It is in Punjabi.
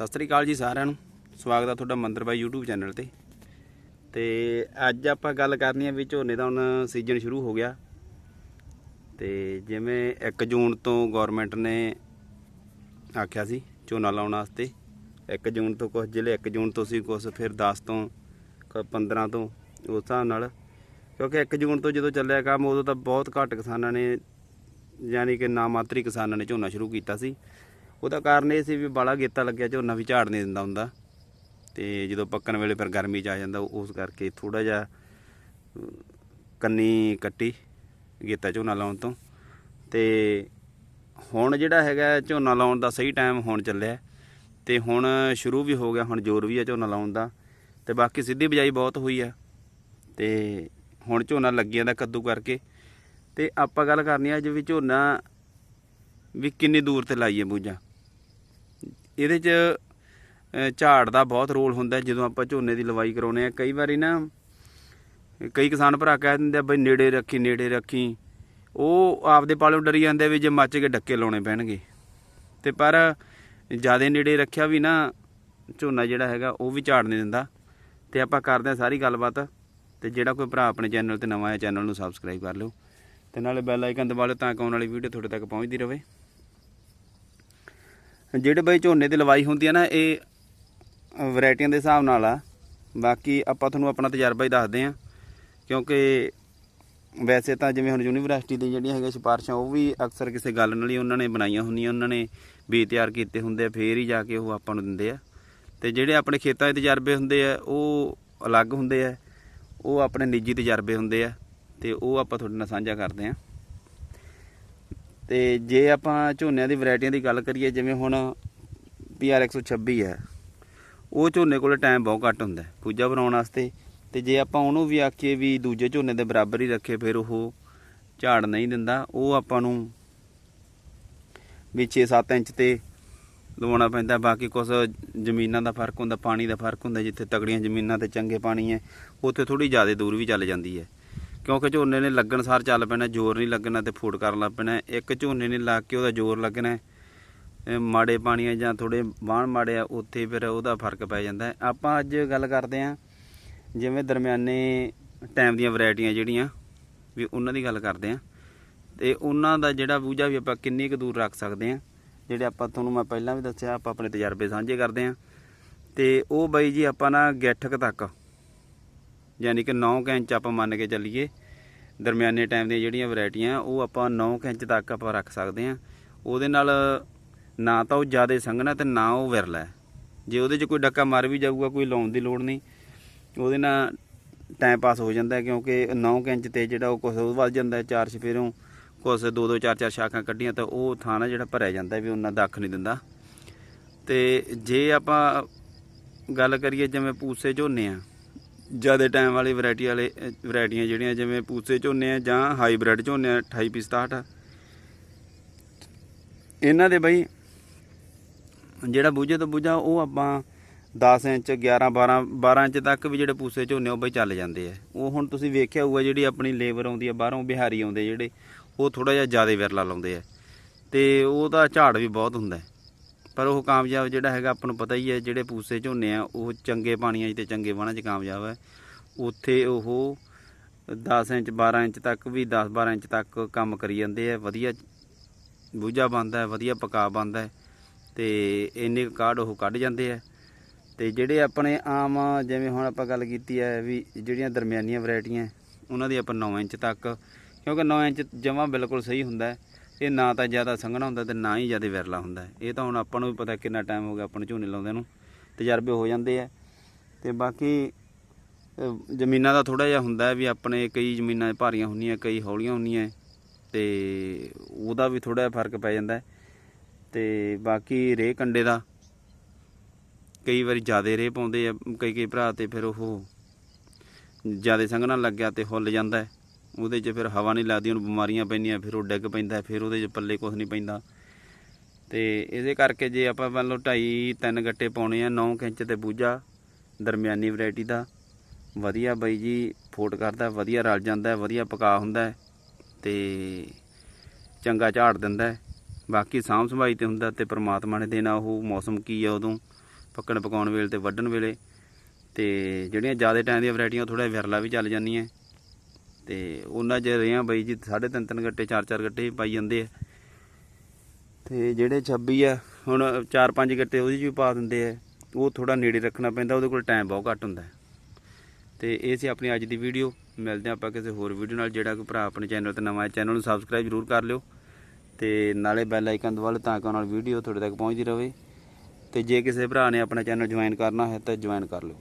ਸਤਿ ਸ੍ਰੀ ਅਕਾਲ ਜੀ ਸਾਰਿਆਂ ਨੂੰ। ਸਵਾਗਤ ਆ ਤੁਹਾਡਾ ਮੰਦਰ ਬਾਈ YouTube ਚੈਨਲ ਤੇ। ਤੇ ਅੱਜ ਆਪਾਂ ਗੱਲ ਕਰਨੀ ਹੈ ਵੀ ਝੋਨੇ ਦਾ ਹੁਣ ਸੀਜ਼ਨ ਸ਼ੁਰੂ ਹੋ ਗਿਆ। ਤੇ ਜਿਵੇਂ 1 ਜੂਨ ਤੋਂ ਗਵਰਨਮੈਂਟ ਨੇ ਆਖਿਆ ਸੀ ਝੋਨਾ ਲਾਉਣ ਵਾਸਤੇ 1 ਜੂਨ ਤੋਂ ਕੁਝ ਜ਼ਿਲ੍ਹੇ 1 ਜੂਨ ਤੋਂ ਸੀ ਕੁਝ ਫਿਰ 10 ਤੋਂ ਕੁਝ 15 ਤੋਂ, ਉਸ ਹਿਸਾਬ ਨਾਲ। ਕਿਉਂਕਿ 1 ਜੂਨ ਤੋਂ ਜਦੋਂ ਚੱਲਿਆ ਕੰਮ, ਉਦੋਂ ਤਾਂ ਬਹੁਤ ਘੱਟ ਕਿਸਾਨਾਂ ਨੇ, ਯਾਨੀ ਕਿ ਨਾ ਮਾਤਰੀ ਕਿਸਾਨਾਂ ਨੇ ਝੋਨਾ ਸ਼ੁਰੂ ਕੀਤਾ ਸੀ। ਉਹਦਾ ਕਾਰਨ ਇਹ ਸੀ ਵੀ ਬਾਲਾ ਗੇਤਾ ਲੱਗਿਆ ਝੋਨਾ ਵੀ ਝਾੜ ਨਹੀਂ ਦਿੰਦਾ ਹੁੰਦਾ। ਤੇ ਜਦੋਂ ਪੱਕਣ ਵੇਲੇ ਫਿਰ ਗਰਮੀ ਚ ਆ ਜਾਂਦਾ, ਉਸ ਕਰਕੇ ਥੋੜਾ ਜਿਹਾ ਕੰਨੀ ਕੱਟੀ ਗੇਤਾ ਝੋਨਾ ਲਾਉਣ ਤੋਂ। ਤੇ ਹੁਣ ਜਿਹੜਾ ਹੈਗਾ ਝੋਨਾ ਲਾਉਣ ਦਾ ਸਹੀ ਟਾਈਮ ਹੋਣ ਚੱਲਿਆ। ਤੇ ਹੁਣ ਸ਼ੁਰੂ ਵੀ ਹੋ ਗਿਆ, ਹੁਣ ਜ਼ੋਰ ਵੀ ਆ ਝੋਨਾ ਲਾਉਣ ਦਾ। ਤੇ ਬਾਕੀ ਸਿੱਧੀ ਬਿਜਾਈ ਬਹੁਤ ਹੋਈ ਆ। ਤੇ ਹੁਣ ਝੋਨਾ ਲੱਗੀ ਜਾਂਦਾ ਕੱਦੂ ਕਰਕੇ। ਤੇ ਆਪਾਂ ਗੱਲ ਕਰਨੀ ਆ ਅੱਜ ਵੀ ਝੋਨਾ ਵੀ ਕਿੰਨੀ ਦੂਰ ਤੇ ਲਾਈਏ ਬੂਝਾ। ਇਹਦੇ 'ਚ ਝਾੜ ਦਾ ਬਹੁਤ ਰੋਲ ਹੁੰਦਾ ਜਦੋਂ ਆਪਾਂ ਝੋਨੇ ਦੀ ਲਵਾਈ ਕਰਾਉਨੇ ਆ ਕਈ ਵਾਰੀ ਨਾ, ਕਈ ਕਿਸਾਨ ਭਰਾ ਕਹਿ ਦਿੰਦੇ ਆ, ਬਈ ਨੇੜੇ ਰੱਖੀ ਨੇੜੇ ਰੱਖੀ। ਉਹ ਆਪਦੇ ਪਾਲੋਂ ਡਰੀ ਜਾਂਦੇ ਵੀ ਜੇ ਮੱਚ ਕੇ ਡੱਕੇ ਲਾਉਣੇ ਪੈਣਗੇ। ਤੇ ਪਰ ਜ਼ਿਆਦਾ ਨੇੜੇ ਰੱਖਿਆ ਵੀ ਨਾ, ਝੋਨਾ ਜਿਹੜਾ ਹੈਗਾ ਉਹ ਵੀ ਝਾੜ ਨਹੀਂ ਦਿੰਦਾ। ਤੇ ਆਪਾਂ ਕਰਦੇ ਆ ਸਾਰੀ ਗੱਲਬਾਤ। ਤੇ ਜਿਹੜਾ ਕੋਈ ਭਰਾ ਆਪਣੇ ਚੈਨਲ ਤੇ ਨਵਾਂ ਆਇਆ, ਚੈਨਲ ਨੂੰ ਸਬਸਕ੍ਰਾਈਬ ਕਰ ਲਿਓ। ਤੇ ਨਾਲੇ ਬੈਲ ਆਈਕਨ ਦਬਾ ਲਿਓ ਤਾਂ ਕਿ ਆਉਣ ਵਾਲੀ ਵੀਡੀਓ ਤੁਹਾਡੇ ਤੱਕ ਪਹੁੰਚਦੀ ਰਹੇ। ਜਿਹੜੇ ਬਈ ਝੋਨੇ ਦੀ ਲਵਾਈ ਹੁੰਦੀ ਹੈ ਨਾ, ਇਹ ਵੈਰਾਈਟੀਆਂ ਦੇ ਹਿਸਾਬ ਨਾਲ ਆ। ਬਾਕੀ ਆਪਾਂ ਤੁਹਾਨੂੰ ਆਪਣਾ ਤਜਰਬਾ ਹੀ ਦੱਸਦੇ ਆ, ਕਿਉਂਕਿ ਵੈਸੇ ਤਾਂ ਜਿਵੇਂ ਹੁਣ ਯੂਨੀਵਰਸਿਟੀ ਦੇ ਜਿਹੜੀਆਂ ਹੈਗੀਆਂ ਸਿਫਾਰਸ਼ਾਂ, ਉਹ ਵੀ ਅਕਸਰ ਕਿਸੇ ਗੱਲ ਨਾਲ ਹੀ ਉਹਨਾਂ ਨੇ ਬਣਾਈਆਂ ਹੁੰਦੀਆਂ, ਉਹਨਾਂ ਨੇ ਬੀਜ ਤਿਆਰ ਕੀਤੇ ਹੁੰਦੇ ਆ, ਫੇਰ ਹੀ ਜਾ ਕੇ ਉਹ ਆਪਾਂ ਨੂੰ ਦਿੰਦੇ ਆ। ਤੇ ਜਿਹੜੇ ਆਪਣੇ ਖੇਤਾਂ ਦੇ ਤਜਰਬੇ ਹੁੰਦੇ ਆ, ਉਹ ਅਲੱਗ ਹੁੰਦੇ ਆ, ਉਹ ਆਪਣੇ ਨਿੱਜੀ ਤਜਰਬੇ ਹੁੰਦੇ ਆ, ਤੇ ਉਹ ਆਪਾਂ ਤੁਹਾਡੇ ਨਾਲ ਸਾਂਝਾ ਕਰਦੇ ਆ। ਤੇ ਜੇ ਆਪਾਂ ਝੋਨਿਆਂ ਦੀ ਵੈਰਾਈਟੀਆਂ ਦੀ ਗੱਲ ਕਰੀਏ, ਜਿਵੇਂ ਹੁਣ PR 126 ਹੈ, ਉਹ ਝੋਨੇ ਕੋਲ ਟਾਈਮ ਬਹੁਤ ਘੱਟ ਹੁੰਦਾ ਪੂਜਾ ਬਣਾਉਣ ਵਾਸਤੇ। ਤੇ ਜੇ ਆਪਾਂ ਉਹਨੂੰ ਵੀ ਆਖੀਏ ਵੀ ਦੂਜੇ ਝੋਨੇ ਦੇ ਬਰਾਬਰ ਹੀ ਰੱਖੇ, ਫਿਰ ਉਹ ਝਾੜ ਨਹੀਂ ਦਿੰਦਾ। ਉਹ ਆਪਾਂ ਨੂੰ ਵੀ 6-7 ਇੰਚ ਤੇ ਲਵਾਉਣਾ ਪੈਂਦਾ। ਬਾਕੀ ਕੁਝ ਜ਼ਮੀਨਾਂ ਦਾ ਫ਼ਰਕ ਹੁੰਦਾ, ਪਾਣੀ ਦਾ ਫ਼ਰਕ ਹੁੰਦਾ, ਜਿੱਥੇ ਤਗੜੀਆਂ ਜ਼ਮੀਨਾਂ ਤੇ ਚੰਗੇ ਪਾਣੀ ਹੈ, ਉੱਥੇ ਥੋੜੀ ਜ਼ਿਆਦਾ ਦੂਰ ਵੀ ਚੱਲ ਜਾਂਦੀ ਹੈ। ਕਿਉਂਕਿ ਝੋਨੇ ਨੇ ਲੱਗਣ ਸਾਰ ਚੱਲ ਪੈਣਾ, ਜ਼ੋਰ ਨਹੀਂ ਲੱਗਣਾ ਤੇ ਫੂਟ ਕਰਨ ਲੱਗ ਪੈਣਾ। ਇੱਕ ਝੋਨੇ ਨੇ ਲੱਗ ਕੇ ਉਹਦਾ ਜ਼ੋਰ ਲੱਗਣਾ। ਮਾੜੇ ਪਾਣੀ ਮਾੜੇ ਜਾਂ ਥੋੜੇ ਬਾਣ ਮਾੜੇ ਆ, ਉੱਥੇ ਫਿਰ ਉਹਦਾ ਫ਼ਰਕ ਪੈ ਜਾਂਦਾ। ਆਪਾਂ ਅੱਜ ਗੱਲ ਕਰਦੇ ਹਾਂ ਜਿਵੇਂ ਦਰਮਿਆਨੇ ਟਾਈਮ ਦੀਆਂ ਵੈਰਾਈਟੀਆਂ ਜਿਹੜੀਆਂ, ਵੀ ਉਹਨਾਂ ਦੀ ਗੱਲ ਕਰਦੇ ਹਾਂ। ਤੇ ਉਹਨਾਂ ਦਾ ਜਿਹੜਾ ਬੂਝਾ ਵੀ ਆਪਾਂ ਕਿੰਨੀ ਕੁ ਦੂਰ ਰੱਖ ਸਕਦੇ ਹਾਂ, ਜਿਹੜੇ ਆਪਾਂ ਤੁਹਾਨੂੰ ਮੈਂ ਪਹਿਲਾਂ ਵੀ ਦੱਸਿਆ, ਆਪਾਂ ਆਪਣੇ ਤਜਰਬੇ ਸਾਂਝੇ ਕਰਦੇ ਹਾਂ। ਤੇ ਉਹ ਬਾਈ ਜੀ ਆਪਾਂ ਨਾ ਗੈਠਕ ਤੱਕ ਯਾਨੀ ਕਿ 9 ਇੰਚ ਆਪਾਂ ਮੰਨ ਕੇ ਚੱਲੀਏ, ਦਰਮਿਆਨੇ ਟਾਈਮ ਦੀਆਂ ਜਿਹੜੀਆਂ ਵੈਰਾਈਟੀਆਂ ਉਹ ਆਪਾਂ 9 ਇੰਚ ਤੱਕ ਆਪਾਂ ਰੱਖ ਸਕਦੇ ਹਾਂ ਉਹਦੇ ਨਾਲ ਨਾ ਤਾਂ ਉਹ ਜ਼ਿਆਦਾ ਸੰਘਣਾ ਤੇ ਨਾ ਉਹ ਵਿਰਲਾ ਜੇ ਉਹਦੇ 'ਚ ਕੋਈ ਡੱਕਾ ਮਰ ਵੀ ਜਾਊਗਾ, ਕੋਈ ਲਾਉਣ ਦੀ ਲੋੜ ਨਹੀਂ। ਉਹਦੇ ਨਾਲ ਟਾਈਮ ਪਾਸ ਹੋ ਜਾਂਦਾ ਹੈ ਕਿਉਂਕਿ 9 ਇੰਚ ਤੇ ਜਿਹੜਾ ਉਹ ਕੁਛ ਉਹ ਵੱਧ ਜਾਂਦਾ ਚਾਰ ਛਫੇਰੋਂ ਕੁਛ ਦੋ ਦੋ ਚਾਰ ਚਾਰ ਸ਼ਾਖਾਂ ਕੱਢੀਆਂ ਤਾਂ ਉਹ ਥਾਂ ਨਾ ਜਿਹੜਾ ਭਰਿਆ ਜਾਂਦਾ ਵੀ ਉਹਨਾਂ ਦੱਖ ਨਹੀਂ ਦਿੰਦਾ। ਤੇ ਜੇ ਆਪਾਂ ਗੱਲ ਕਰੀਏ ਜਿਵੇਂ ਪੂਸੇ ਝੋਨੇ ਆ ਜ਼ਿਆਦਾ ਟਾਈਮ ਵਾਲੀ ਵੈਰਾਈਟੀ ਵਾਲੇ ਅ, ਵੈਰਾਈਟੀਆਂ ਜਿਹੜੀਆਂ ਜਿਵੇਂ ਪੂਸੇ ਝੋਨੇ ਆ ਜਾਂ ਹਾਈਬ੍ਰਿਡ ਝੋਨੇ ਆ 28 ਪੀ 67 ਆ। ਇਹਨਾਂ ਦੇ ਬਈ ਜਿਹੜਾ ਬੂਝੇ ਤੋਂ ਬੂਝਾ ਉਹ ਆਪਾਂ 10 ਇੰਚ 11 12 12 ਇੰਚ ਤੱਕ ਵੀ ਜਿਹੜੇ ਪੂਸੇ ਝੋਨੇ ਉਹ ਬਈ ਚੱਲ ਜਾਂਦੇ ਆ। ਉਹ ਹੁਣ ਤੁਸੀਂ ਵੇਖਿਆ ਹੋਊਗਾ ਜਿਹੜੀ ਆਪਣੀ ਲੇਬਰ ਆਉਂਦੀ ਆ ਬਾਹਰੋਂ ਬਿਹਾਰੀ ਆਉਂਦੇ ਜਿਹੜੇ ਉਹ ਥੋੜਾ ਜਿਹਾ ਜ਼ਿਆਦਾ ਵਿਰਲਾ ਲਾਉਂਦੇ ਆ। ਤੇ ਉਹਦਾ ਝਾੜ ਵੀ ਬਹੁਤ ਹੁੰਦਾ। ਪਰ ਉਹ ਕਾਮਯਾਬ ਜਿਹੜਾ ਹੈਗਾ ਆਪਾਂ ਨੂੰ ਪਤਾ ਹੀ ਹੈ, ਜਿਹੜੇ ਪੂਸੇ ਝੋਨੇ ਆ, ਉਹ ਚੰਗੇ ਪਾਣੀਆਂ 'ਚ ਤੇ ਚੰਗੇ ਵਾਹਣਾਂ 'ਚ ਕਾਮਯਾਬ ਹੈ। ਉੱਥੇ ਉਹ 10 ਇੰਚ 12 ਇੰਚ ਤੱਕ ਵੀ 10 12 ਇੰਚ ਤੱਕ ਕੰਮ ਕਰੀ ਜਾਂਦੇ ਆ। ਵਧੀਆ ਬੂਝਾ ਬਣਦਾ ਵਧੀਆ ਪਕਾ ਬਣਦਾ ਹੈ ਤੇ ਇੰਨੇ ਕਾਢ ਉਹ ਕੱਢ ਜਾਂਦੇ ਆ। ਤੇ ਜਿਹੜੇ ਆਪਣੇ ਆਮ ਜਿਵੇਂ ਹੁਣ ਆਪਾਂ ਗੱਲ ਕੀਤੀ ਹੈ ਵੀ ਜਿਹੜੀਆਂ ਦਰਮਿਆਨੀਆਂ ਵੈਰਾਈਟੀਆਂ, ਉਹਨਾਂ ਦੀ ਆਪਾਂ 9 ਇੰਚ ਤੱਕ, ਕਿਉਂਕਿ 9 ਇੰਚ ਜਮਾ ਬਿਲਕੁਲ ਸਹੀ ਹੁੰਦਾ ਇਹ ਨਾ ਤਾਂ ਜ਼ਿਆਦਾ ਸੰਘਣਾ ਹੁੰਦਾ ਤੇ ਨਾ ਹੀ ਜ਼ਿਆਦਾ ਵਿਰਲਾ ਹੁੰਦਾ। ਇਹ ਤਾਂ ਹੁਣ ਆਪਾਂ ਨੂੰ ਵੀ ਪਤਾ ਕਿੰਨਾ ਟਾਈਮ ਹੋ ਗਿਆ ਆਪਾਂ ਨੂੰ ਝੋਨੇ ਲਾਉਂਦੇ ਨੂੰ। ਤਜਰਬੇ ਹੋ ਜਾਂਦੇ ਆ। ਤੇ ਬਾਕੀ ਜ਼ਮੀਨਾਂ ਦਾ ਥੋੜਾ ਜਿਹਾ ਹੁੰਦਾ ਵੀ ਆਪਣੇ ਕਈ ਜ਼ਮੀਨਾਂ ਭਾਰੀਆਂ ਹੁੰਦੀਆਂ, ਕਈ ਹੌਲੀਆਂ ਹੁੰਦੀਆਂ। ਤੇ ਉਹਦਾ ਵੀ ਥੋੜਾ ਜਿਹਾ ਫ਼ਰਕ ਪੈ ਜਾਂਦਾ। ਹੈ ਤੇ ਬਾਕੀ ਰੇ ਕੰਡੇ ਦਾ, ਕਈ ਵਾਰੀ ਜ਼ਿਆਦਾ ਰੇ ਪਾਉਂਦੇ ਆ ਕਈ ਕਈ ਭਰਾ ਤੇ ਫਿਰ ਉਹ ਜ਼ਿਆਦਾ ਸੰਘਣਾ ਲੱਗਿਆ ਤੇ ਹੁੱਲ ਜਾਂਦਾ। ਉਹਦੇ 'ਚ ਫਿਰ ਹਵਾ ਨਹੀਂ ਲੱਗਦੀ, ਉਹਨੂੰ ਬਿਮਾਰੀਆਂ ਪੈਂਦੀਆਂ, ਫਿਰ ਉਹ ਡਿੱਗ ਪੈਂਦਾ, ਫਿਰ ਉਹਦੇ 'ਚ ਪੱਲੇ ਕੁਝ ਨਹੀਂ ਪੈਂਦਾ। ਤੇ ਇਹਦੇ ਕਰਕੇ ਜੇ ਆਪਾਂ ਮੰਨ ਲਓ ਢਾਈ ਤਿੰਨ ਗੱਟੇ ਪਾਉਣੇ ਆ 9 ਇੰਚ ਤੇ ਬੂਝਾ, ਦਰਮਿਆਨੀ ਵੈਰਾਈਟੀ ਦਾ, ਵਧੀਆ ਬਾਈ ਜੀ ਫੋਟ ਕਰਦਾ, ਵਧੀਆ ਰਲ ਜਾਂਦਾ, ਵਧੀਆ ਪਕਾ ਹੁੰਦਾ ਹੈ ਤੇ ਚੰਗਾ ਝਾੜ ਦਿੰਦਾ ਬਾਕੀ ਸਾਂਭ ਸੰਭਾਈ ਤੇ ਹੁੰਦਾ ਤੇ ਪ੍ਰਮਾਤਮਾ ਨੇ ਦੇਣਾ ਉਹ ਮੌਸਮ ਕੀ ਆ ਉਦੋਂ, ਪੱਕਣ ਪਕਾਉਣ ਵੇਲੇ ਤੇ ਵੱਢਣ ਵੇਲੇ। ਤੇ ਜਿਹੜੀਆਂ ਜ਼ਿਆਦਾ ਟਾਈਮ ਦੀਆਂ ਵੈਰਾਈਟੀਆਂ ਥੋੜਾ ਵਿਰਲਾ ਵੀ ਚੱਲ ਜਾਂਦੀਆਂ। ਤੇ ਉਹਨਾਂ 'ਚ ਰੇਹਾਂ ਬਾਈ ਜੀ, ਸਾਢੇ ਤਿੰਨ ਤਿੰਨ ਗੱਟੇ, ਚਾਰ ਚਾਰ ਗੱਟੇ ਹੀ ਪਾਈ ਜਾਂਦੇ ਆ। ਤੇ ਜਿਹੜੇ 26 ਆ, ਹੁਣ ਚਾਰ ਪੰਜ ਗੱਟੇ ਉਹਦੇ 'ਚ ਵੀ ਪਾ ਦਿੰਦੇ ਆ। ਉਹ ਥੋੜਾ ਨੇੜੇ ਰੱਖਣਾ ਪੈਂਦਾ, ਉਹਦੇ ਕੋਲ ਟਾਈਮ ਬਹੁਤ ਘੱਟ ਹੁੰਦਾ। ਹੈ। ਤੇ ਇਹ ਸੀ ਆਪਣੀ ਅੱਜ ਦੀ ਵੀਡੀਓ ਮਿਲਦੇ ਹਾਂ ਆਪਾਂ ਕਿਸੇ ਹੋਰ ਵੀਡੀਓ ਨਾਲ। ਜਿਹੜਾ ਕੋਈ ਭਰਾ ਆਪਣੇ ਚੈਨਲ ਤੇ ਨਵਾਂ ਹੈ ਚੈਨਲ ਨੂੰ ਸਬਸਕ੍ਰਾਈਬ ਜ਼ਰੂਰ ਕਰ ਲਿਓ। ਤੇ ਨਾਲੇ ਬੈਲ ਆਈਕਨ ਦਬਾ ਲਓ ਤਾਂ ਕਿ ਉਹਨਾਂ ਵੀਡੀਓ ਤੁਹਾਡੇ ਤੱਕ ਪਹੁੰਚਦੀ ਰਹੇ। ਤੇ ਜੇ ਕਿਸੇ ਭਰਾ ਨੇ ਆਪਣਾ ਚੈਨਲ ਜੁਆਇਨ ਕਰਨਾ ਹੈ, ਤਾਂ ਜੁਆਇਨ ਕਰ ਲਿਓ।